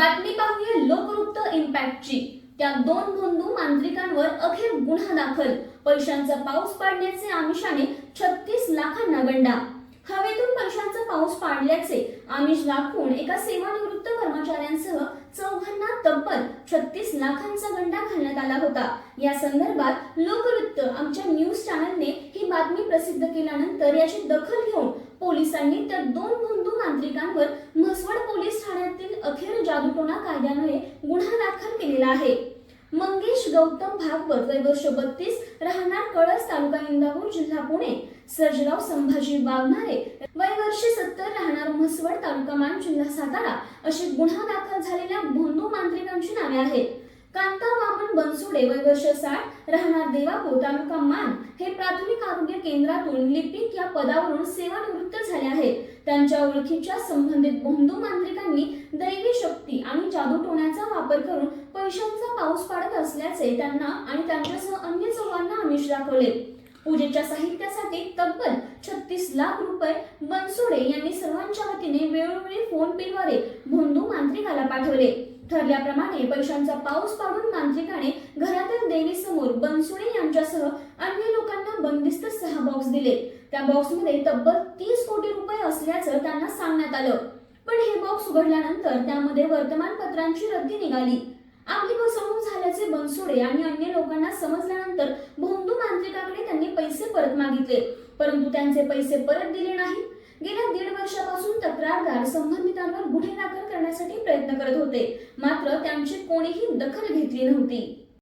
बातमी पाहूया लोकवृत्त इम्पॅक्टची. त्या दोन बंधू मांत्रिकांवर अखेर गुन्हा दाखल. पैशांचा पाऊस पाडण्याचे आमिषाने छत्तीस लाखांना गंडा. हवेतून पैशांचा पाऊस पाडल्याचे आमिष दाखवून एका सेवानिवृत्त कर्मचाऱ्यांसह चौघांना तब्बल छत्तीस लाखांचा गंडा घालण्यात आला होता. या संदर्भात लोकवृत्त आमच्या न्यूज चॅनलने ही बातमी प्रसिद्ध केल्यानंतर याची दखल घेऊन पोलिसांनी त्या दोन बंधू मांत्रिक ठाण्यातील जादूटोणा कायद्यान्वये गुन्हा दाखल केलेला आहे. मंगेश गौतम भागवत वय वर्ष बत्तीस राहणार कळस तालुका इंदापूर जिल्हा पुणे. सर्जराव संभाजी वाघमारे वय वर्ष सत्तर राहणार म्हसवड तालुका मान जिल्हा सातारा. अशी गुन्हा दाखल झालेल्या भोंदू मांत्रिकांची नावे आहेत. कांता वामन बनसोडे वय वर्ष साठ राहणार देवापूर तालुका मान हे प्राथमिक आरोग्य केंद्रातून लिपिक या पदावरून सेवानिवृत्त झाले आहेत. त्यांच्या ओळखीच्या संबंधित बंधू मांत्रिकांनी दैवी शक्ती आणि जादूटोण्याचा वापर करून पैशांचा पाऊस पाडत असल्याचे त्यांना आणि त्यांच्यासह अन्य चौघांना आमिष दाखवले. पूजेच्या साहित्यासाठी तब्बल छत्तीस लाख रुपये बनसोडे यांनी सर्वांच्या वतीने वेळोवेळी फोन पेद्वारे भोंदू मांत्रिकाला पाठवले. ठरल्याप्रमाणे पैशांचा पाऊस पाडून मांत्रिकाने घरातील देवीसमोर बनसोडे यांच्यासह अन्य लोकांना बंदिस्त सहा बॉक्स दिले. त्या बॉक्समध्ये तब्बल तीस कोटी रुपये असल्याचं त्यांना सांगण्यात आलं. पण हे बॉक्स उघडल्यानंतर त्यामध्ये वर्तमानपत्रांची रद्दी निघाली. आपली फसवणूक झाल्याचे बनसोडे आणि अन्य लोकांना समजल्यानंतर भोंदू मांत्रिकाकडे त्यांनी पैसे परत मागितले. परंतु त्यांचे पैसे परत दिले नाहीत. गेल्या दीड वर्षापासून तक्रारदार संबंधितांवर गुन्हे दाखल करण्यासाठी प्रयत्न करत होते. मात्र त्यांची कोणीही दखल घेतली नव्हती.